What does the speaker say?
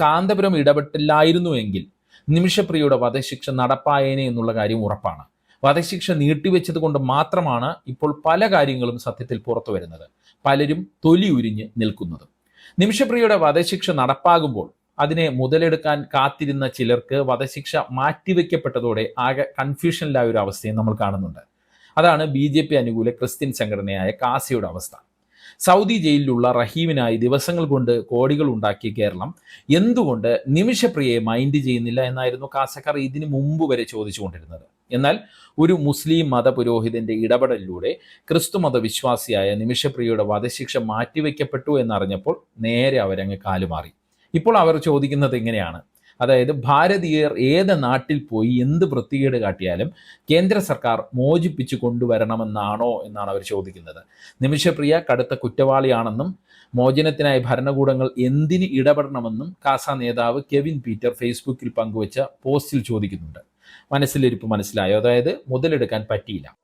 കാന്തപുരം ഇടപെട്ടില്ലായിരുന്നു എങ്കിൽ നിമിഷപ്രിയയുടെ വധശിക്ഷ നടപ്പായേനെ എന്നുള്ള കാര്യം ഉറപ്പാണ്. വധശിക്ഷ നീട്ടിവെച്ചത് കൊണ്ട് മാത്രമാണ് ഇപ്പോൾ പല കാര്യങ്ങളും സത്യത്തിൽ പുറത്തു വരുന്നത്. പലരും തൊലി ഉരിഞ്ഞ് നിൽക്കുന്നത്. നിമിഷപ്രിയയുടെ വധശിക്ഷ നടപ്പാകുമ്പോൾ അതിനെ മുതലെടുക്കാൻ കാത്തിരുന്ന ചിലർക്ക് വധശിക്ഷ മാറ്റിവെക്കപ്പെട്ടതോടെ ആകെ കൺഫ്യൂഷനിലായ ഒരു അവസ്ഥയും നമ്മൾ കാണുന്നുണ്ട്. അതാണ് ബി ജെ പി അനുകൂല ക്രിസ്ത്യൻ സംഘടനയായ കാസിയുടെ അവസ്ഥ. സൗദി ജയിലിലുള്ള റഹീമിനായി ദിവസങ്ങൾ കൊണ്ട് കോടികൾ ഉണ്ടാക്കിയ കേരളം എന്തുകൊണ്ട് നിമിഷപ്രിയയെ മൈൻഡ് ചെയ്യുന്നില്ല എന്നായിരുന്നു കാസക്കാർ ഇതിനു മുമ്പ് വരെ ചോദിച്ചുകൊണ്ടിരുന്നത്. എന്നാൽ ഒരു മുസ്ലിം മതപുരോഹിതന്റെ ഇടപെടലിലൂടെ ക്രിസ്തുമത മതവിശ്വാസിയായ നിമിഷപ്രിയയുടെ വധശിക്ഷ മാറ്റിവെക്കപ്പെട്ടു എന്നറിഞ്ഞപ്പോൾ നേരെ അവരങ്ങ് കാലുമാറി. ഇപ്പോൾ അവർ ചോദിക്കുന്നത് എങ്ങനെയാണ്? അതായത് ഭാരതീയർ ഏത് നാട്ടിൽ പോയി എന്ത് വൃത്തികേട് കാട്ടിയാലും കേന്ദ്ര സർക്കാർ മോചിപ്പിച്ചു കൊണ്ടുവരണമെന്നാണോ എന്നാണ് അവർ ചോദിക്കുന്നത്. നിമിഷപ്രിയ കടുത്ത കുറ്റവാളിയാണെന്നും മോചനത്തിനായി ഭരണകൂടങ്ങൾ എന്തിന് ഇടപെടണമെന്നും കാസ നേതാവ് കെവിൻ പീറ്റർ ഫേസ്ബുക്കിൽ പങ്കുവച്ച പോസ്റ്റിൽ ചോദിക്കുന്നുണ്ട്. മനസ്സിലിരിപ്പ് മനസ്സിലായോ? അതായത് മുതലെടുക്കാൻ പറ്റിയില്ല.